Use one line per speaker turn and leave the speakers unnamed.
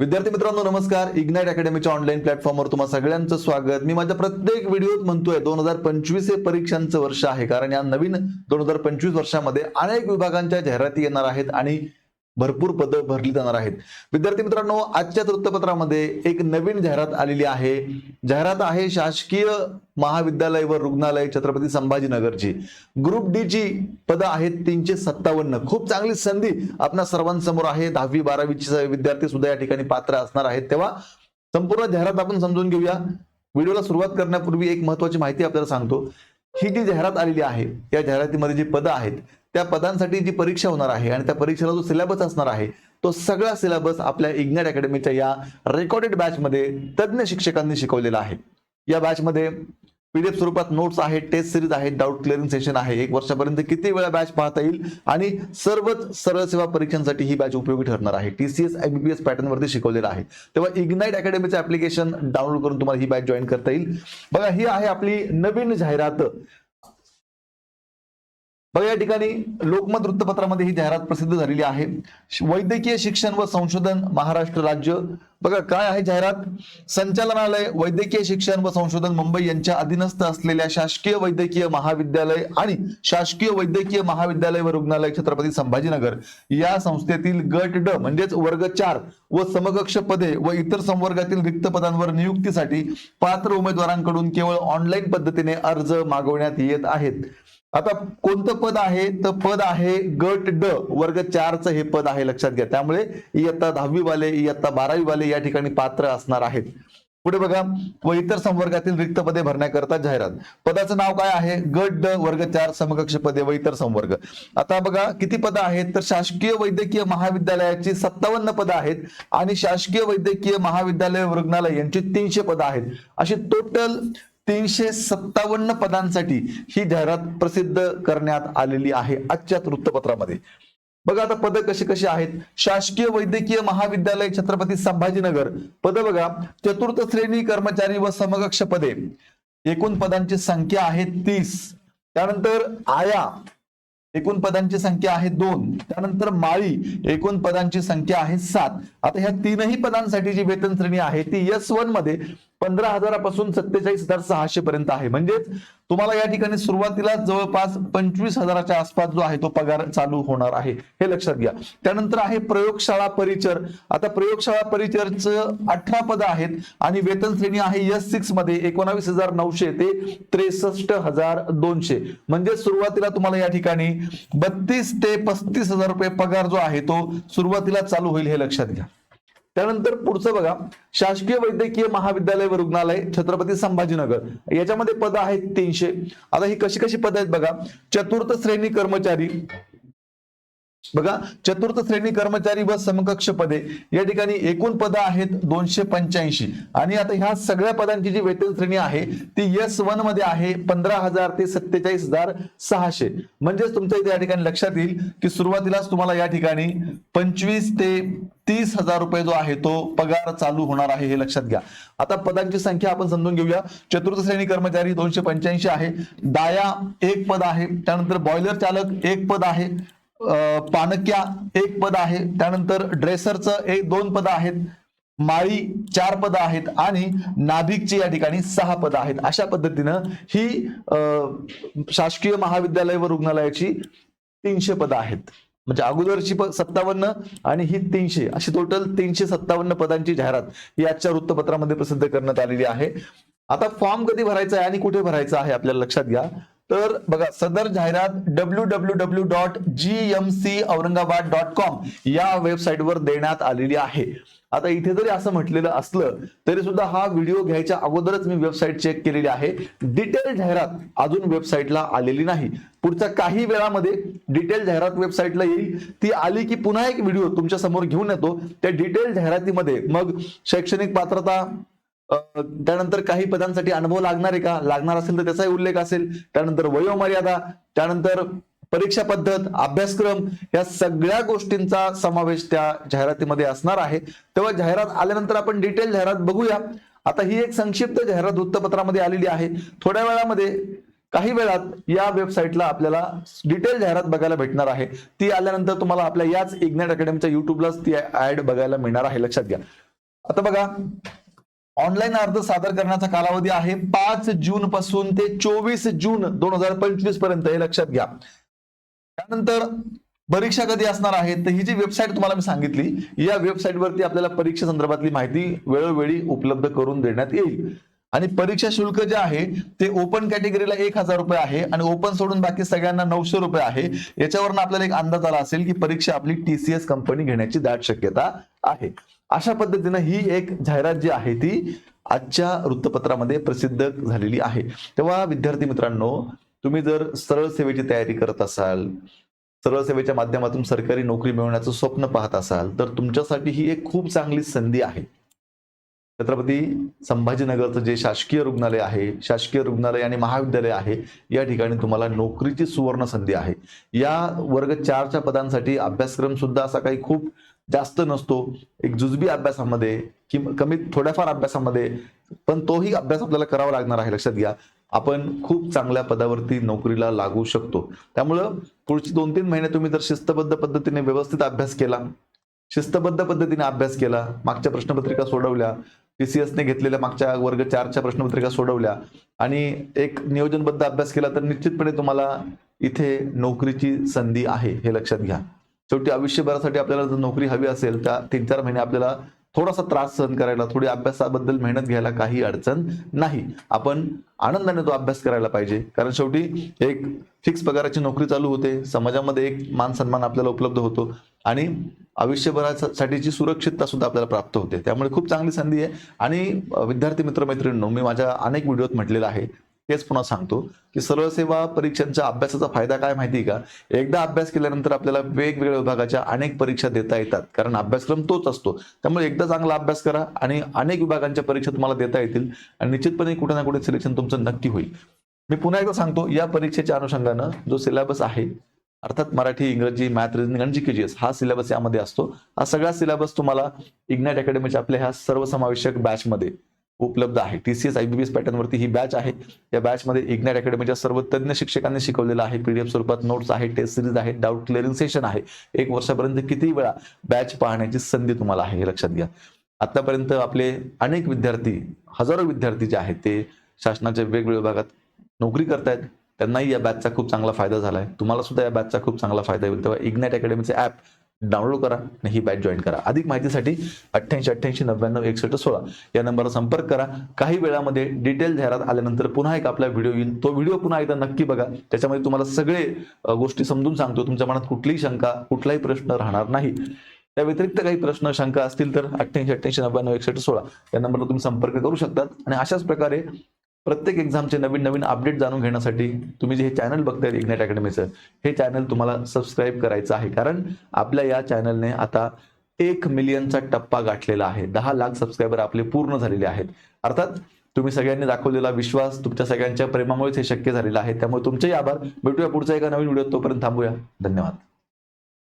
विद्यार्थी मित्रांनो नमस्कार. इग्नाइट अकॅडमीच्या ऑनलाईन प्लॅटफॉर्मवर तुम्हाला सगळ्यांचं स्वागत. मी माझ्या प्रत्येक व्हिडिओत म्हणतोय दोन हजार पंचवीस हे परीक्षांचं वर्ष आहे. कारण या नवीन दोन हजार पंचवीस वर्षामध्ये अनेक विभागांच्या जाहिराती येणार आहेत आणि भरपूर पदं भरली जाणार आहेत. विद्यार्थी मित्रांनो आजच्या वृत्तपत्रामध्ये एक नवीन जाहिरात आलेली आहे. जाहिरात आहे शासकीय महाविद्यालय व रुग्णालय छत्रपती संभाजीनगरची. ग्रुप डी ची पदं आहेत तीनशे सत्तावन्न. खूप चांगली संधी आपल्या सर्वांसमोर आहे. दहावी बारावीचे विद्यार्थी सुद्धा या ठिकाणी पात्र असणार आहेत. तेव्हा संपूर्ण जाहिरात आपण समजून घेऊया. व्हिडिओला सुरुवात करण्यापूर्वी एक महत्वाची माहिती आपल्याला सांगतो. ही जी जाहिरात आलेली आहे या जाहिरातीमध्ये जी पदं आहेत त्या पदांसाठी जी परीक्षा होणार आहे आणि त्या परीक्षेला जो सिलेबस असणार आहे तो सगळा सिलेबस आपल्या इग्नेट अकॅडमीच्या या रेकॉर्डेड बॅचमध्ये तज्ज्ञ शिक्षकांनी शिकवलेला आहे. या बॅचमध्ये पीडीएफ स्वरूपात नोट्स आहेत टेस्ट सिरीज आहेत डाऊट क्लिअरिंग सेशन आहे. एक वर्षापर्यंत किती वेळा बॅच पाहता येईल आणि सर्वच सरळ सेवा परीक्षांसाठी ही बॅच उपयोगी ठरणार आहे. टीसीएस एमबीबीएस पॅटर्न वरती शिकवलेलं आहे. तेव्हा इग्नाइट अकॅडमीचं ऍप्लिकेशन डाउनलोड करून तुम्हाला ही बॅच जॉईन करता येईल. बघा ही आहे आपली नवीन जाहिरात. बघा या ठिकाणी लोकमत वृत्तपत्रामध्ये ही जाहिरात प्रसिद्ध झालेली आहे. वैद्यकीय शिक्षण व संशोधन महाराष्ट्र राज्य बघा काय आहे जाहिरात? संचालनालय वैद्यकीय शिक्षण व संशोधन मुंबई यांच्या अधीनस्थ असलेल्या शासकीय वैद्यकीय महाविद्यालय आणि शासकीय वैद्यकीय महाविद्यालय व रुग्णालय छत्रपती संभाजीनगर या संस्थेतील गट ड म्हणजेच वर्ग चार व समकक्ष पदे व इतर संवर्गातील रिक्त पदांवर नियुक्तीसाठी पात्र उमेदवारांकडून केवळ ऑनलाईन पद्धतीने अर्ज मागवण्यात येत आहेत. आता कोणतं पद आहे? तर पद आहे गट ड वर्ग चारचं हे पद आहे लक्षात घ्या. त्यामुळे इयत्ता दहावी वाले इयत्ता बारावी वाले या ठिकाणी पात्र असणार आहेत. पुढे बघा व इतर संवर्गातील रिक्त पदे भरण्याकरता जाहिरात. पदाचं नाव काय आहे? गट ड वर्ग चार समकक्ष पदे व इतर संवर्ग. आता बघा किती पदं आहेत? तर शासकीय वैद्यकीय महाविद्यालयाची सत्तावन्न पदं आहेत आणि शासकीय वैद्यकीय महाविद्यालय रुग्णालय यांची तीनशे पदं आहेत. अशी टोटल तीनशे सत्तावन्न पदांसाठी ही जाहिरात प्रसिद्ध करण्यात आलेली आहे आजच्या वृत्तपत्रामध्ये. बघा आता पद कशी कशी आहेत. शासकीय वैद्यकीय महाविद्यालय छत्रपती संभाजीनगर. पद बघा चतुर्थ श्रेणी कर्मचारी व समकक्ष पदे. एकूण पदांची संख्या आहे तीस. त्यानंतर आया एकूण पदांची संख्या आहे दोन. त्यानंतर माळी एकूण पदांची संख्या आहे सात. आता ह्या तीनही पदांसाठी जी वेतन श्रेणी आहे ती एस वनमध्ये पंधरा हजारापासून सत्तेचाळीस हजार सहाशे पर्यंत आहे. म्हणजेच तुम्हाला या ठिकाणी सुरुवातीला जवळपास पंचवीस हजाराच्या आसपास जो आहे तो पगार चालू होणार आहे. हे लक्षात घ्या. त्यानंतर आहे प्रयोगशाळा परिचर. आता प्रयोगशाळा परिचरचं अठरा पद आहेत आणि वेतन श्रेणी आहे एस सिक्समध्ये एकोणावीस हजार नऊशे ते त्रेसष्ट हजार दोनशे. म्हणजे सुरुवातीला तुम्हाला या ठिकाणी बत्तीस ते पस्तीस हजार रुपये पगार जो आहे तो सुरुवातीला चालू होईल हे लक्षात घ्या. त्यानंतर पुढचं बघा. शासकीय वैद्यकीय महाविद्यालय व रुग्णालय छत्रपती संभाजीनगर. याच्यामध्ये पद आहेत तीनशे. आता ही कशी कशी पद आहेत बघा. चतुर्थ श्रेणी कर्मचारी बघा चतुर्थ श्रेणी कर्मचारी व समकक्ष पदे. या ठिकाणी एकूण पद आहेत दोनशे पंच्याऐंशी. आणि आता ह्या सगळ्या पदांची जी वेतन श्रेणी आहे ती एस वनमध्ये आहे पंधरा हजार ते सत्तेचाळीस हजार सहाशे. म्हणजेच तुमच्या इथे या ठिकाणी लक्षात येईल की सुरुवातीलाच तुम्हाला या ठिकाणी पंचवीस ते तीस हजार रुपये जो आहे तो पगार चालू होणार आहे हे लक्षात घ्या. आता पदांची संख्या आपण समजून घेऊया. चतुर्थ श्रेणी कर्मचारी दोनशे पंच्याऐंशी आहे. दाया एक पद आहे. त्यानंतर बॉयलर चालक एक पद आहे. अं, पाणक्या एक पद आहे. त्यानंतर ड्रेसरचं एक दोन पद आहेत. माळी चार पद आहेत आणि नाभिकची या ठिकाणी सहा पद आहेत. अशा पद्धतीनं ही अं, शासकीय महाविद्यालय व रुग्णालयाची तीनशे पद आहेत. म्हणजे अगोदरची सत्तावन्न आणि ही तीनशे. अशी टोटल तीनशे सत्तावन्न पदांची जाहिरात ही आजच्या वृत्तपत्रामध्ये प्रसिद्ध करण्यात आलेली आहे. आता फॉर्म कधी भरायचा आहे आणि कुठे भरायचा आहे आपल्याला लक्षात घ्या. तर बघा सदर जाहिरात W W W dot G M C Aurangabad dot com या वेबसाईटवर देण्यात आलेली आहे. आता इथे जरी असं म्हटलेलं असलं तरी सुद्धा हा व्हिडिओ घ्यायच्या अगोदरच मी वेबसाईट चेक केलेली आहे. डिटेल जाहिरात अजून वेबसाईटला आलेली नाही. पुढच्या काही वेळामध्ये डिटेल जाहिरात वेबसाईटला येईल. ती आली की पुन्हा एक व्हिडिओ तुमच्यासमोर घेऊन येतो. त्या डिटेल जाहिरातीमध्ये मग शैक्षणिक पात्रता त्यानंतर काही पदांसाठी अनुभव लागणार आहे का? लागणार असेल तर त्याचाही उल्लेख असेल. त्यानंतर वयोमर्यादा त्यानंतर परीक्षा पद्धत अभ्यासक्रम या सगळ्या गोष्टींचा समावेश त्या जाहिरातीमध्ये असणार आहे. तेव्हा जाहिरात आल्यानंतर आपण डिटेल जाहिरात बघूया. आता ही एक संक्षिप्त जाहिरात वृत्तपत्रामध्ये आलेली आहे. थोड्या वेळामध्ये काही वेळात या वेबसाईटला आपल्याला डिटेल जाहिरात बघायला भेटणार आहे. ती आल्यानंतर तुम्हाला आपल्या याच इग्नेट अकॅडमीच्या युट्यूबलाच ती ऍड बघायला मिळणार आहे. लक्षात घ्या. आता बघा ऑनलाईन अर्ज सादर करण्याचा कालावधी आहे पाच जून पासून ते चोवीस जून दोन हजार पंचवीसपर्यंत हे लक्षात घ्या. त्यानंतर परीक्षा कधी असणार आहे तर ही जी वेबसाईट तुम्हाला मी सांगितली या वेबसाईटवरती आपल्याला परीक्षा संदर्भातली माहिती वेळोवेळी उपलब्ध करून देण्यात येईल. आणि परीक्षा शुल्क जे आहे ते ओपन कॅटेगरीला एक हजार रुपये आहे आणि ओपन सोडून बाकी सगळ्यांना नऊशे रुपये आहे. याच्यावरून आपल्याला एक अंदाज आला असेल की परीक्षा आपली टीसीएस कंपनी घेण्याची दाट शक्यता आहे. अशा पद्धतीनं ही एक जाहिरात जी आहे ती आजच्या वृत्तपत्रामध्ये प्रसिद्ध झालेली आहे. तेव्हा विद्यार्थी मित्रांनो तुम्ही जर सरळ सेवेची तयारी करत असाल सरळ सेवेच्या माध्यमातून सरकारी नोकरी मिळवण्याचं स्वप्न पाहत असाल तर तुमच्यासाठी ही एक खूप चांगली संधी आहे. छत्रपती संभाजीनगरचं जे शासकीय रुग्णालय आहे शासकीय रुग्णालय आणि महाविद्यालय आहे या ठिकाणी तुम्हाला नोकरीची सुवर्ण संधी आहे. या वर्ग चारच्या पदांसाठी अभ्यासक्रम सुद्धा असा काही खूप जास्त नसतो. एक जुजबी अभ्यासामध्ये कि कमीत थोड्याफार अभ्यासामध्ये पण तोही अभ्यास आपल्याला करावा लागणार आहे. लक्षात घ्या. आपण खूप चांगल्या पदावरती नोकरीला लागू शकतो. त्यामुळं पुढची दोन तीन महिने तुम्ही जर शिस्तबद्ध पद्धतीने व्यवस्थित अभ्यास केला शिस्तबद्ध पद्धतीने अभ्यास केला मागच्या प्रश्नपत्रिका सोडवल्या पीसीएसने घेतलेल्या मागच्या वर्ग चारच्या प्रश्नपत्रिका सोडवल्या आणि एक नियोजनबद्ध अभ्यास केला तर निश्चितपणे तुम्हाला इथे नोकरीची संधी आहे हे लक्षात घ्या. शेवटी आयुष्यभरासाठी आपल्याला जर नोकरी हवी असेल तर तीन चार महिने आपल्याला थोडासा त्रास सहन करायला थोडी अभ्यासाबद्दल मेहनत घ्यायला काही अडचण नाही. आपण आनंदाने तो अभ्यास करायला पाहिजे. कारण शेवटी एक फिक्स पगाराची नोकरी चालू होते. समाजामध्ये एक मान सन्मान आपल्याला उपलब्ध होतो. आणि आयुष्यभरासाठीची सुरक्षितता सुद्धा आपल्याला प्राप्त होते. त्यामुळे खूप चांगली संधी आहे. आणि विद्यार्थी मित्र मैत्रिणींनो मी माझ्या अनेक व्हिडिओत म्हटलेलं आहे. हेच पुन्हा सांगतो की सरळ सेवा परीक्षांच्या अभ्यासाचा फायदा काय माहिती का? एकदा अभ्यास केल्यानंतर आपल्याला वेगवेगळ्या विभागाच्या अनेक परीक्षा देता येतात. कारण अभ्यासक्रम तोच असतो. त्यामुळे एकदा चांगला अभ्यास करा आणि अनेक विभागांच्या परीक्षा तुम्हाला देता येतील आणि निश्चितपणे कुठे ना कुठे सिलेक्शन तुमचं नक्की होईल. मी पुन्हा एकदा सांगतो या परीक्षेच्या अनुषंगानं जो सिलेबस आहे अर्थात मराठी इंग्रजी मॅथ रिजनिंग आणि जीकेजीएस हा सिलेबस यामध्ये असतो. हा सगळा सिलेबस तुम्हाला इग्नाइट अकॅडमीच्या आपल्या ह्या सर्वसमावेशक बॅचमध्ये उपलब्ध आहे. T C S I B B S पॅटर्नवरती ही बॅच आहे. या बॅचमध्ये इग्नॅट अकॅडमीच्या सर्व तज्ञ शिक्षकांनी शिकवलेलं आहे. पीडीएफ स्वरूपात नोट्स आहे टेस्ट सिरीज आहे डाऊट क्लिअरिंग सेशन आहे. एक वर्षापर्यंत किती वेळा बॅच पाहण्याची संधी तुम्हाला आहे हे लक्षात घ्या. आतापर्यंत आपले अनेक विद्यार्थी हजारो विद्यार्थी जे आहेत ते शासनाच्या वेगवेगळ्या विभागात नोकरी करतायत. त्यांनाही या बॅचचा खूप चांगला फायदा झाला आहे तुम्हाला सुद्धा या बॅचचा खूप चांगला फायदा होईल. तेव्हा इग्नॅट अकॅडमीचे ॲप डाउनलोड करा आणि ही बॅच जॉईन करा. अधिक माहितीसाठी अठ्ठ्याऐंशी अठ्ठ्याऐंशी नव्याण्णव एकसष्ट सोळा या नंबरला संपर्क करा. काही वेळामध्ये डिटेल जाहिरात आल्यानंतर पुन्हा एक आपला व्हिडिओ येईल. तो व्हिडिओ पुन्हा एकदा नक्की बघा. त्याच्यामध्ये तुम्हाला सगळे गोष्टी समजून सांगतो. तुमच्या मनात कुठलीही शंका कुठलाही प्रश्न राहणार नाही. त्या व्यतिरिक्त काही प्रश्न शंका असतील तर अठ्ठ्याऐंशी अठ्ठ्याऐंशी नव्याण्णव एकसष्ट सोळा या नंबरला तुम्ही संपर्क करू शकतात. आणि अशाच प्रकारे प्रत्येक एक्झामचे नवीन नवीन अपडेट जाणून घेण्यासाठी तुम्ही जे हे चॅनल बघताय इग्नेट अकॅडमीचं हे चॅनल तुम्हाला सबस्क्राईब करायचं आहे. कारण आपल्या या चॅनलने आता एक मिलियनचा टप्पा गाठलेला आहे. दहा लाख सबस्क्रायबर आपले पूर्ण झालेले आहेत. अर्थात तुम्ही सगळ्यांनी दाखवलेला विश्वास तुमच्या सगळ्यांच्या प्रेमामुळेच हे शक्य झालेलं आहे. त्यामुळे तुमचेही आभार. भेटूया पुढच्या एका नवीन व्हिडिओ तोपर्यंत थांबूया. धन्यवाद.